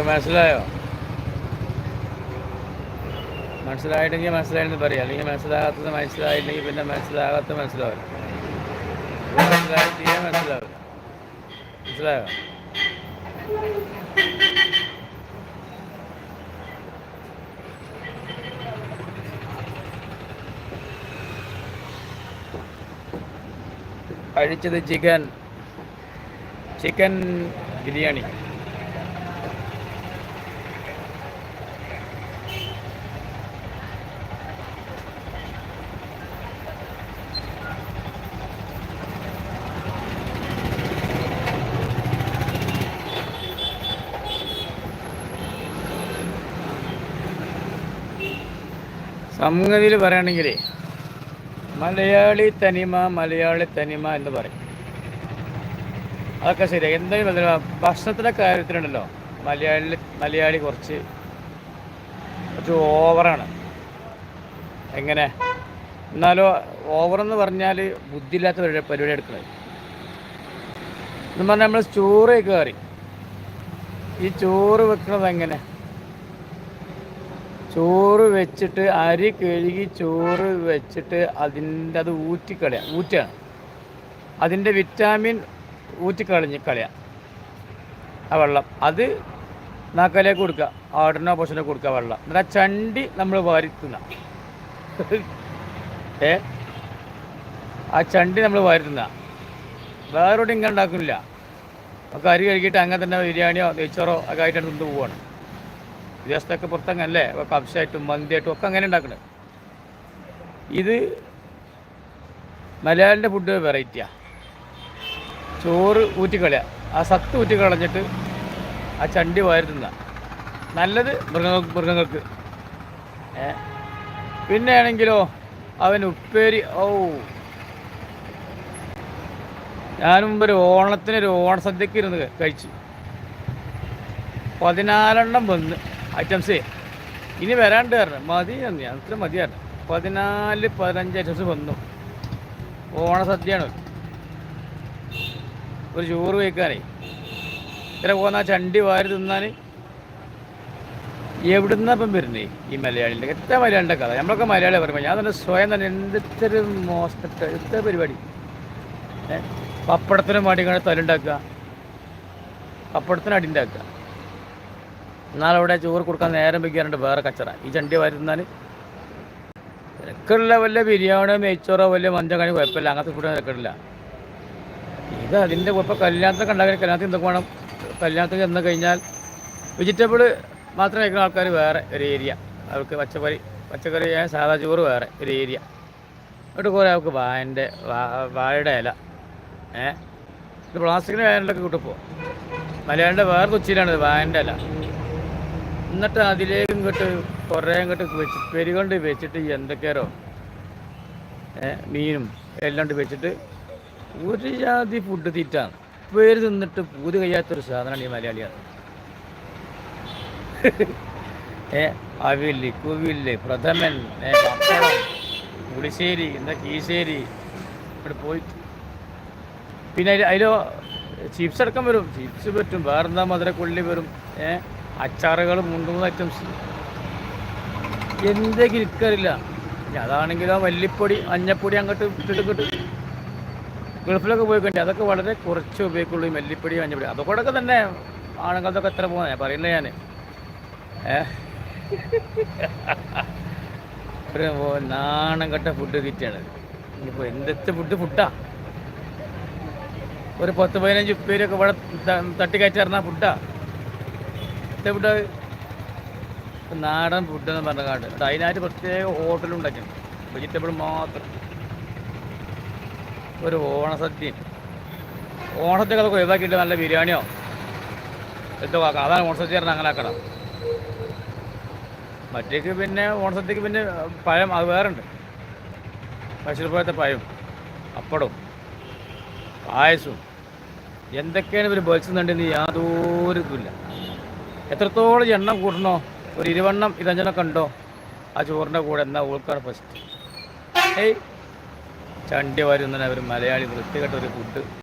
മനസ്സിലായോ? മനസ്സിലായിട്ടെങ്കിൽ മനസ്സിലായെന്ന് പറയാം. അല്ലെങ്കിൽ മനസ്സിലാകാത്തത് മനസ്സിലായില്ലെങ്കിൽ പിന്നെ മനസ്സിലാകാത്ത മനസ്സിലാവില്ല. മനസ്സിലായി തീരെ മനസ്സിലാവില്ല. മനസ്സിലായോ? കഴിച്ചത് ചിക്കൻ. ചിക്കൻ ബിരിയാണി. സംഗതിയിൽ പറയുകയാണെങ്കിൽ മലയാളി തനിമ മലയാളി തനിമ എന്ന് പറയും. അതൊക്കെ ശരിയാണ് എന്തെങ്കിലും. ഭക്ഷണത്തിന്റെ കാര്യത്തിലുണ്ടല്ലോ. മലയാളി മലയാളി കുറച്ച് കുറച്ച് ഓവറാണ് എങ്ങനെ? എന്നാലോ ഓവറെന്ന് പറഞ്ഞാൽ ബുദ്ധിയില്ലാത്ത പരിപാടി എടുക്കുന്നത് എന്ന് പറഞ്ഞാൽ നമ്മൾ ചോറ് കയറി ഈ ചോറ് വെക്കുന്നത് എങ്ങനെ? ചോറ് വെച്ചിട്ട് അരി കഴുകി ചോറ് വെച്ചിട്ട് അതിന്റെ അത് ഊറ്റിക്കളയാം. ഊറ്റാണ് അതിന്റെ വിറ്റാമിൻ ഊറ്റിക്കളഞ്ഞ് കളയാം. ആ വെള്ളം. അത് നാക്കലേക്ക് കൊടുക്കുക. ആടിനോ പശുവിനോ കൊടുക്കുക വെള്ളം. എന്നിട്ട് ആ ചണ്ടി നമ്മൾ വാരിത്തുന്ന. ഏ? ആ ചണ്ടി നമ്മൾ വാരിത്തുന്ന. വേറൊരു ഇങ്ങനെ ഉണ്ടാക്കുന്നില്ല. ഒക്കെ അരി കഴുകിയിട്ട് അങ്ങനെ തന്നെ ബിരിയാണിയോ നെയ്ച്ചോറോ ഒക്കെ ആയിട്ടാണ് തിന്നു പോവാണ്. വിദേശത്തൊക്കെ പുറത്തങ്ങനല്ലേ കബ്സായിട്ടും മന്തിയായിട്ടും ഒക്കെ അങ്ങനെ ഉണ്ടാക്കുന്നത് ഇത് മലയാളിന്റെ ഫുഡ് വെറൈറ്റിയാണ് ചോറ് ഊറ്റിക്കളയുക ആ സത്ത് ഊറ്റിക്കളഞ്ഞിട്ട് ആ ചണ്ടി വയറുന്ന നല്ലത് മൃഗ മൃഗങ്ങൾക്ക്. പിന്നെ ആണെങ്കിലോ അവൻ ഉപ്പേരി ഓ ഞാൻ മുമ്പ് ഒരു ഓണത്തിന് ഒരു ഓണസദ്യക്ക് ഇരുന്ന് കഴിച്ചു. പതിനാലെണ്ണം വന്ന്. ഐറ്റംസേ. ഇനി വരാണ്ട് കാരണം മതി തന്നെ അത്ര മതിയായിരുന്നു പതിനാല് പതിനഞ്ച് ഐറ്റംസ് വന്നു. ഓണസദ്യയാണ് ഒരു ചോറ് വയ്ക്കാനേ ഇത്ര പോകുന്ന ചണ്ടി വാരി തിന്നാൻ എവിടുന്ന ഇപ്പം വരുന്നേ ഈ മലയാളിന്റെ എത്ര മലയാളിന്റെ കഥ? നമ്മളൊക്കെ മലയാളി പറയുമ്പോൾ ഞാൻ തന്നെ സ്വയം തന്നെ എന്തൊരു മോശപ്പെട്ട എത്ര പരിപാടി? പപ്പടത്തിനും വേണ്ടി ഇങ്ങനെ തലുണ്ടാക്കുക പപ്പടത്തിന് അടി ഉണ്ടാക്കുക. എന്നാൽ അവിടെ ചോറ് കൊടുക്കാൻ നേരം വെക്കാറുണ്ട് വേറെ കച്ചറ. ഈ ചണ്ടി വരുന്നാൽ തിരക്കുള്ള വല്ല ബിരിയാണിയോ നെയ്ച്ചോറോ വല്ല മഞ്ചക്കണി കുഴപ്പമില്ല. അങ്ങനത്തെ ഫുഡ് തിരക്കില്ല ഇത് അതിന്റെ കുഴപ്പം കല്യാണത്തിനൊക്കെ കണ്ട കല്യാണത്തിന് എന്തൊക്കെ വേണം? കല്യാണത്തിന് ചെന്ന് കഴിഞ്ഞാൽ വെജിറ്റബിൾ മാത്രം കഴിക്കുന്ന ആൾക്കാർ വേറെ ഒരു ഏരിയ അവർക്ക് പച്ചക്കറി പച്ചക്കറി സാധാ ചോറ് വേറെ ഒരു ഏരിയ എന്നിട്ട് കുറേ അവർക്ക് വായന്റെ വാഴയുടെ ഇല. ഏ? ഇത് പ്ലാസ്റ്റിക്കിന്റെ കിട്ടും കിട്ടിപ്പോൾ മലയാളിന്റെ വേറെ കൊച്ചിയിലാണ് വായന്റെ ഇല. എന്നിട്ട് അതിലേക്ക് ഇങ്ങോട്ട് കുറേ ഇങ്ങോട്ട് വെച്ച് പെരുകൊണ്ട് വെച്ചിട്ട് എന്തൊക്കെയാരോ മീനും എല്ലാം വെച്ചിട്ട് ഒരു ജാതി ഫുഡ് തീറ്റാണ്. പേര് തിന്നിട്ട് പൂതി കഴിയാത്തൊരു സാധനമാണ് ഈ മലയാളിയാണ്. ഏ അവിൽ കുവിൽ പ്രഥമൻ പപ്പടം പുളിശ്ശേരി എന്താ കീശ്ശേരി ഇവിടെ പോയി. പിന്നെ അതിലോ ചിപ്സ് അടക്കം വരും. ചിപ്സ് പറ്റും. വേറെന്താ മധുരക്കൊള്ളി വരും. ഏ അച്ചാറുകൾ മൂന്ന് മൂന്ന് ഐറ്റംസ് എന്തെങ്കിലും കിൽക്കറില്ല. ഇനി അതാണെങ്കിലോ മല്ലിപ്പൊടി മഞ്ഞപ്പൊടി അങ്ങോട്ട് ഇട്ടിട്ട് ഗൾഫിലൊക്കെ പോയിക്കൊണ്ടേ അതൊക്കെ വളരെ കുറച്ച് ഉപയോഗിക്കുള്ളൂ ഈ മല്ലിപ്പൊടി മഞ്ഞപ്പൊടി. അതൊക്കെ തന്നെ ആണുങ്ങൾക്കൊക്കെ എത്ര പോകുന്നത് പറയുന്നത് ഞാൻ ഒരു നാണം കെട്ട ഫുഡ് കിറ്റാണ് ഇനിയിപ്പോൾ എന്തൊക്കെ ഫുഡ് ഫുഡാ ഒരു പത്ത് പതിനഞ്ച് പേരൊക്കെ ഇവിടെ തട്ടിക്കയറ്റി തട്ടിക്കയറ്റിറങ്ങുന്ന ഫുഡാ ഫുഡ് നാടൻ ഫുഡ് എന്ന് പറഞ്ഞ കാട്. അതിനായിട്ട് പ്രത്യേക ഹോട്ടലും ഉണ്ടാക്കി വെജിറ്റബിൾ മാത്രം. ഒരു ഓണസദ്യ അതൊക്കെ ഒഴിവാക്കിയിട്ട് നല്ല ബിരിയാണിയോ? എന്തോ ആക്കാം. അതാണ് ഓണസദ്യ പറഞ്ഞാൽ അങ്ങനെ ആക്കണം. മറ്റേക്ക് പിന്നെ ഓണസദ്യക്ക് പിന്നെ പഴം അത് വേറെ ഉണ്ട് പശുപോലത്തെ പഴം അപ്പടവും പായസവും. എന്തൊക്കെയാണ് ഇവർ ബലിച്ചുന്നുണ്ടെന്ന് യാതൊരു ഇതുമില്ല. എത്രത്തോളം എണ്ണം കൂടണോ? ഒരു ഇരുവണ്ണം ഇതഞ്ചെണ്ണം കണ്ടോ? ആ ചോറിന്റെ കൂടെ എന്നാ ഓൾക്കാണ് ഫസ്റ്റ് ഏയ് ചണ്ടി വരുന്ന അവർ മലയാളി വൃത്തികെട്ട ഒരു ഫുഡ്